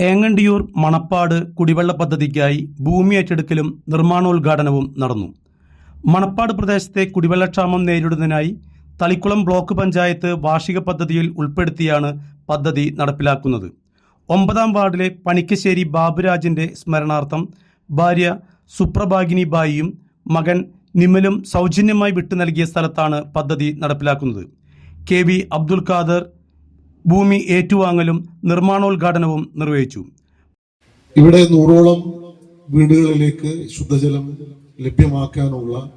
ഏങ്ങണ്ടിയൂർ മണപ്പാട് കുടിവെള്ള പദ്ധതിക്കായി ഭൂമി ഏറ്റെടുക്കലും നിർമ്മാണോദ്ഘാടനവും നടന്നു. മണപ്പാട് പ്രദേശത്തെ കുടിവെള്ളക്ഷാമം നേരിടുന്നതിനായി തളിക്കുളം ബ്ലോക്ക് പഞ്ചായത്ത് വാർഷിക പദ്ധതിയിൽ ഉൾപ്പെടുത്തിയാണ് പദ്ധതി നടപ്പിലാക്കുന്നത്. ഒമ്പതാം വാർഡിലെ പണിക്കശ്ശേരി ബാബുരാജിന്റെ സ്മരണാർത്ഥം ഭാര്യ സുപ്രഭാഗിനി ബായിയും മകൻ നിമലും സൗജന്യമായി വിട്ടു നൽകിയ സ്ഥലത്താണ് പദ്ധതി നടപ്പിലാക്കുന്നത്. കെ വി അബ്ദുൽ ഖാദർ ഭൂമി ഏറ്റുവാങ്ങലും നിർമ്മാണോദ്ഘാടനവും നിർവഹിച്ചു. ഇവിടെ നൂറോളം വീടുകളിലേക്ക് ശുദ്ധജലം ലഭ്യമാക്കാനുള്ള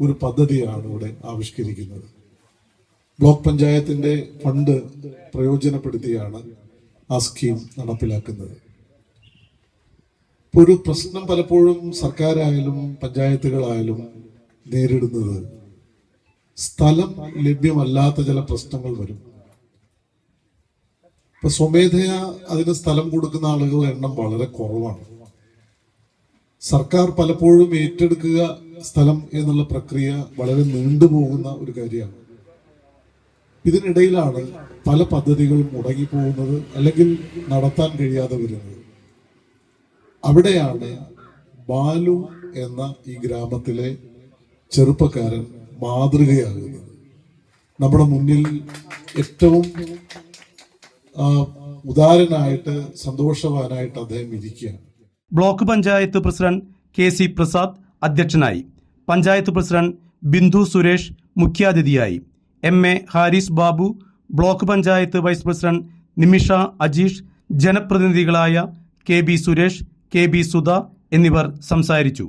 ഒരു പദ്ധതിയാണ് ഇവിടെ ആവിഷ്കരിക്കുന്നത്. ബ്ലോക്ക് പഞ്ചായത്തിന്റെ ഫണ്ട് പ്രയോജനപ്പെടുത്തിയാണ് ആ സ്കീം നടപ്പിലാക്കുന്നത്. ഒരു പ്രശ്നം പലപ്പോഴും സർക്കാരായാലും പഞ്ചായത്തുകളായാലും നേരിടുന്നത് സ്ഥലം ലഭ്യമല്ലാത്ത ചില പ്രശ്നങ്ങൾ വരും. ഇപ്പൊ സ്വമേധയാ അതിന് സ്ഥലം കൊടുക്കുന്ന ആളുകളുടെ എണ്ണം വളരെ കുറവാണ്. സർക്കാർ പലപ്പോഴും ഏറ്റെടുക്കുക സ്ഥലം എന്നുള്ള പ്രക്രിയ വളരെ നീണ്ടുപോകുന്ന ഒരു കാര്യമാണ്. ഇതിനിടയിലാണ് പല പദ്ധതികളും മുടങ്ങിപ്പോകുന്നത് അല്ലെങ്കിൽ നടത്താൻ കഴിയാതെ വരുന്നത്. അവിടെയാണ് ബാലു എന്ന ഈ ഗ്രാമത്തിലെ ചെറുപ്പക്കാരൻ മാതൃകയാകുന്നത്. നമ്മുടെ മുന്നിൽ ഏറ്റവും ഉദാരനായിട്ട് സന്തോഷവാനായിട്ട് അദ്ദേഹം ഇരിക്കുകയാണ്. Block panchayat president K C Prasad അധ്യക്ഷനായി. പഞ്ചായത്ത് പ്രസിഡന്റ് ബിന്ദു സുരേഷ് മുഖ്യാതിഥിയായി. M A Haris Babu block panchayat vice president Nimisha Ajeesh ജനപ്രതിനിധികളായ K B Suresh K B Sudha എന്നിവർ സംസാരിച്ചു.